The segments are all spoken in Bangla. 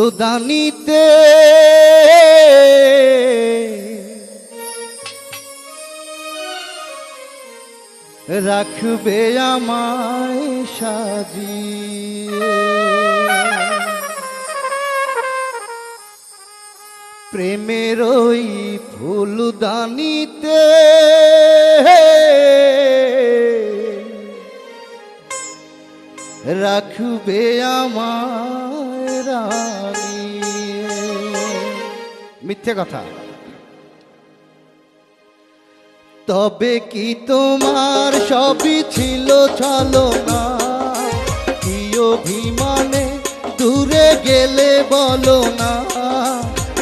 ফুলদানিতে। রাখবে আমায় সাজিয়ে। প্রেমের ওই ফুলদানিতে। রাখবে আমায় রানী মিথ্যে কথা। তবে কি তোমার সবই ছিল চলো না কি অভিমানে দূরে গেলে বলো না?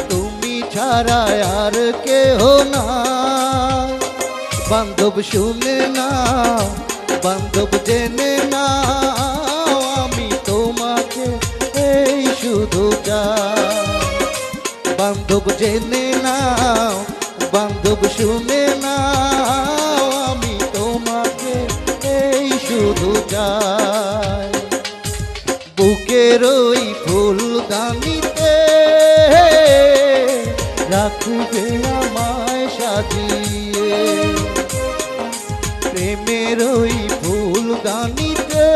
তুমি ছাড়া আর কেহ না। বান্ধব শুনে না বান্ধব জেনে না আমি তোমাকে এই শুধু চাই। বান্ধব জেনে নাও, বান্ধব শুনে নাও, আমি তোমাকে এই শুধু চাই। বুকের ওই ফুল ফুলদানিতে রাখবে আমায় সাজিয়ে। প্রেমের ওই ফুল ফুলদানিতে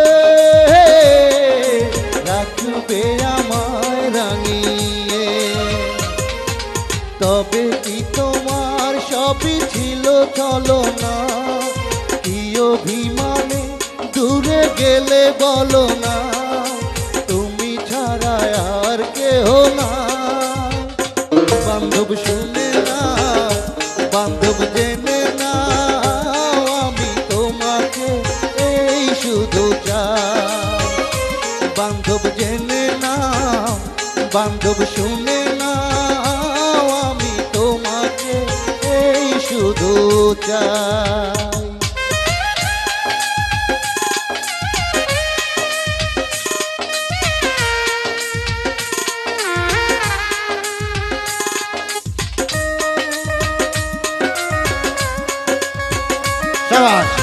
রাখবে তবে কি তোমার সবই ছিল চলো না কি অভিমানে দূরে গেলে বলো না? তুমি ছাড়া আর কেহ না। বান্ধব শুনে না বান্ধব জেনে না আমি তোমাকে এই শুধু চাই। বান্ধব জেনে না বান্ধব শুনে চাই শাবাশ কথা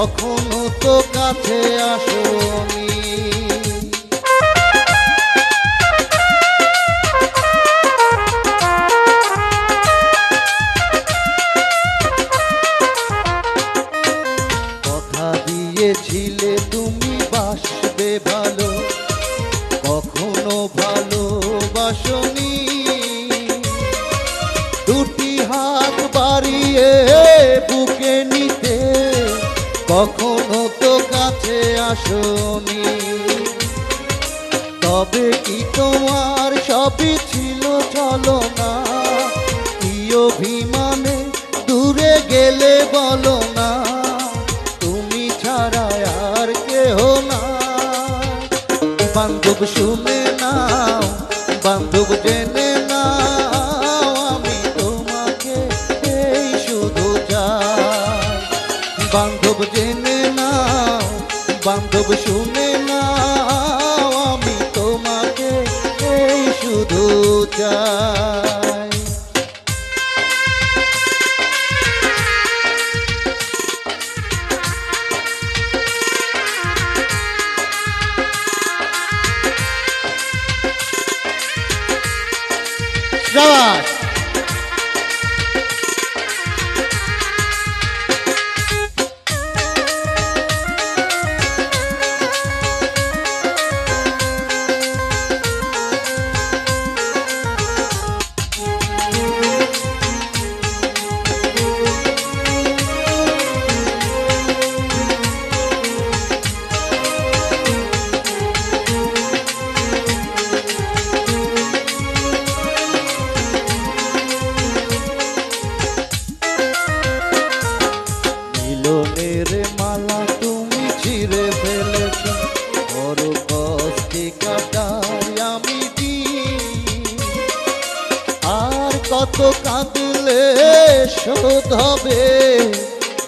কখনো তো কাছে আসনি। কথা দিয়েছিলে তুমি বাসবে ভালো। কখনো তো কাছে আসনি। তবে কি তোমার সবই ছিল চলো না কি অভিমানে দূরে গেলে বলো না? তুমি ছাড়া আর কেহ না বান্ধব শুনে না বান্ধব জেনে জেনে নাও বান্ধব শুনে নাও আমি তোমাকে এই শুধু চাই। কাঁদলে শোধ হবে।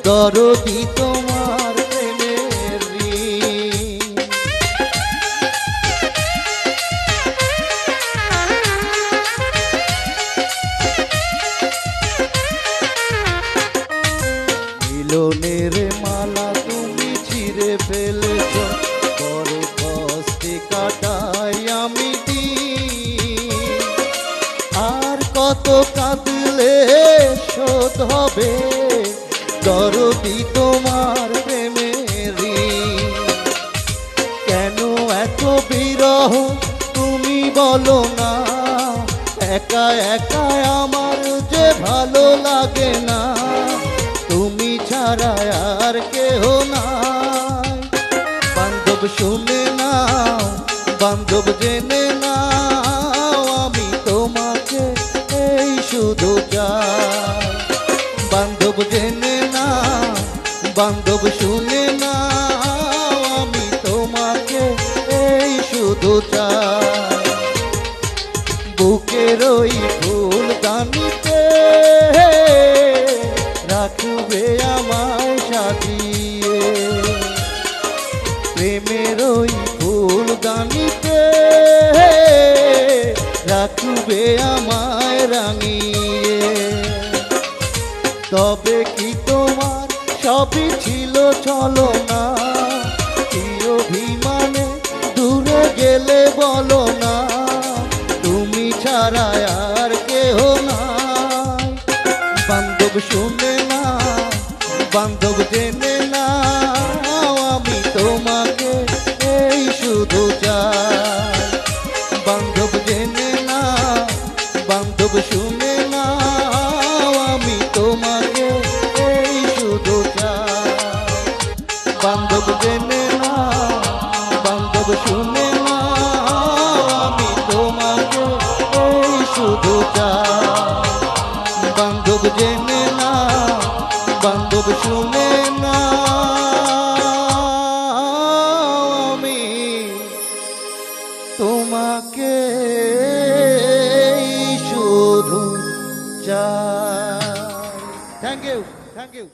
দরদি তোমার মিলনের মালা তুমি ছিঁড়ে ফেলেছ কাঁদলে শোধ হবে। দরদি তোমার প্রেমের। কেন এত বিরহ তুমি বলো না? একা একা আমার যে ভালো লাগে না। তুমি ছাড়া আর কেহ নাই। বান্ধব শুনে বান্ধব, শুনে না আমি তোমাকে, এই শুধু বুকের ওই ফুল দানিতে রাখবে আমায় সাজিয়ে। প্রেমের ওই ফুল দানিতে রাখবে আমায় রাঙিয়ে। তবে কি সবই ছিল চলো না। অভিমানে দূরে গেলে বলো না। তুমি ছাড়া আর কেহ না বান্ধব শুনে না, বান্ধব জেনে জেনে না, বান্ধব শুনে না, আমি তোমাকে এই শুধু চাই। বান্ধব জেনে না, বান্ধব শুনে না, আমি তোমাকে শুধু চাই। Thank you